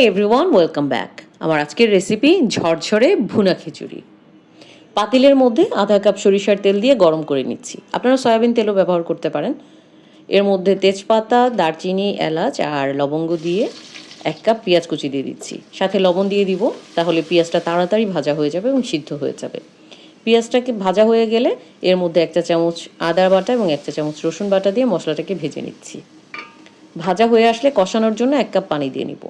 Everyone welcome back আমার আজকের recipe ঝরঝরে ভুনা খিচুড়ি। পাতিলের মধ্যে আধা কাপ সরিষার তেল দিয়ে গরম করে নিচ্ছি। আপনারা সয়াবিন তেলও ব্যবহার করতে পারেন। এর মধ্যে তেজপাতা, দারচিনি, এলাচ আর লবঙ্গ দিয়ে এক কাপ পেঁয়াজ কুচি দিয়ে দিচ্ছি। সাথে লবণ দিয়ে দিব, তাহলে পেঁয়াজটা তাড়াতাড়ি ভাজা হয়ে যাবে এবং সিদ্ধ হয়ে যাবে। পেঁয়াজটাকে ভাজা হয়ে গেলে এর মধ্যে এক চা চামচ আদার বাটা এবং এক চা চামচ রসুন বাটা দিয়ে মশলাটাকে ভেজে নিচ্ছি। ভাজা হয়ে আসলে কষানোর জন্য এক কাপ পানি দিয়ে নিব।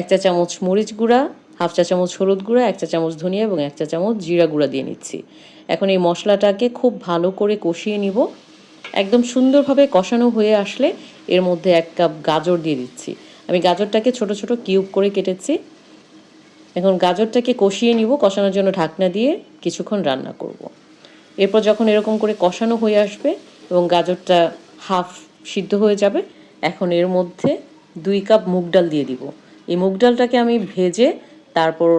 এক চা চামচ মরিচ গুঁড়া, হাফ চা চামচ হলুদ গুঁড়া, এক চা চামচ ধনিয়া এবং এক চা চামচ জিরা গুঁড়া দিয়ে নিচ্ছি। এখন এই মশলাটাকে খুব ভালো করে কষিয়ে নিব। একদম সুন্দরভাবে কষানো হয়ে আসলে এর মধ্যে এক কাপ গাজর দিয়ে দিচ্ছি। আমি গাজরটাকে ছোট ছোট কিউব করে কেটেছি। এখন গাজরটাকে কষিয়ে নিব, কষানোর জন্য ঢাকনা দিয়ে কিছুক্ষণ রান্না করব। এরপর যখন এরকম করে কষানো হয়ে আসবে এবং গাজরটা হাফ সিদ্ধ হয়ে যাবে, এখন এর মধ্যে দুই কাপ মুগ ডাল দিয়ে দিব। এই মুগ ডালটাকে আমি ভেজে তারপর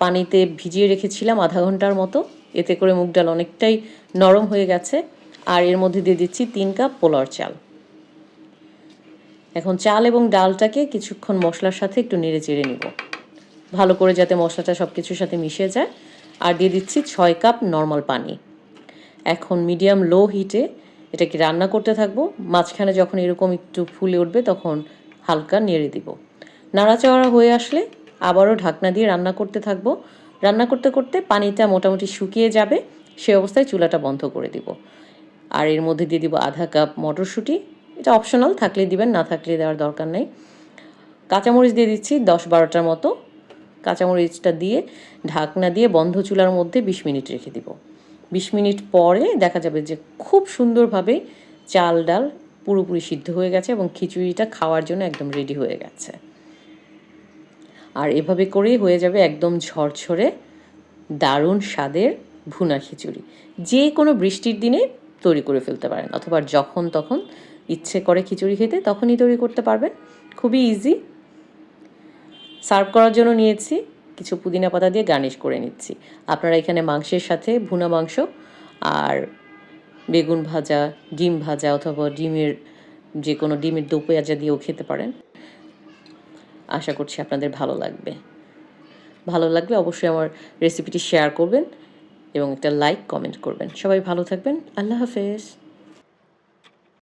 পানিতে ভিজিয়ে রেখেছিলাম আধা ঘণ্টার মতো। এতে করে মুগ ডাল অনেকটাই নরম হয়ে গেছে। আর এর মধ্যে দিয়ে দিচ্ছি তিন কাপ পোলার চাল। এখন চাল এবং ডালটাকে কিছুক্ষণ মশলার সাথে একটু নেড়ে চেড়ে নিব। ভালো করে যাতে মশলাটা সব কিছুর সাথে মিশে যায়। আর দিয়ে দিচ্ছি ছয় কাপ নর্মাল পানি। এখন মিডিয়াম লো হিটে এটাকে রান্না করতে থাকব। মাঝখানে যখন এরকম একটু ফুলে উঠবে তখন হালকা নেড়ে দিব। নাড়াচাড়া হয়ে আসলে আবারও ঢাকনা দিয়ে রান্না করতে থাকব। রান্না করতে করতে পানিটা মোটামুটি শুকিয়ে যাবে, সে অবস্থায় চুলাটা বন্ধ করে দিব। আর এর মধ্যে দিয়ে দিব আধা কাপ মটরশুঁটি। এটা অপশনাল, থাকলে দিবেন, না থাকলে দেওয়ার দরকার নেই। কাঁচামরিচ দিয়ে দিচ্ছি দশ বারোটার মতো। কাঁচামরিচটা দিয়ে ঢাকনা দিয়ে বন্ধ চুলার মধ্যে বিশ মিনিট রেখে দিব। বিশ মিনিট পরে দেখা যাবে যে খুব সুন্দরভাবে চাল ডাল পুরোপুরি সিদ্ধ হয়ে গেছে এবং খিচুড়িটা খাওয়ার জন্য একদম রেডি হয়ে গেছে। আর এভাবে করেই হয়ে যাবে একদম ঝরঝরে দারুণ স্বাদের ভুনা খিচুড়ি। যে কোনো বৃষ্টির দিনে তৈরি করে ফেলতে পারেন, অথবা যখন তখন ইচ্ছে করে খিচুড়ি খেতে তখনই তৈরি করতে পারবেন। খুবই ইজি সার্ভ করার জন্য নিয়েছি কিছু পুদিনা পাতা দিয়ে গার্নিশ করে নিচ্ছি। আপনারা এখানে মাংসের সাথে ভুনা মাংস আর বেগুন ভাজা, ডিম ভাজা অথবা ডিমের যে কোনো ডিমের দো পেঁয়াজা দিয়েও খেতে পারেন। আশা করছি আপনাদের ভালো লাগবে। ভালো লাগলে অবশ্যই আমার রেসিপিটি শেয়ার করবেন এবং একটা লাইক কমেন্ট করবেন। সবাই ভালো থাকবেন। আল্লাহ হাফেজ।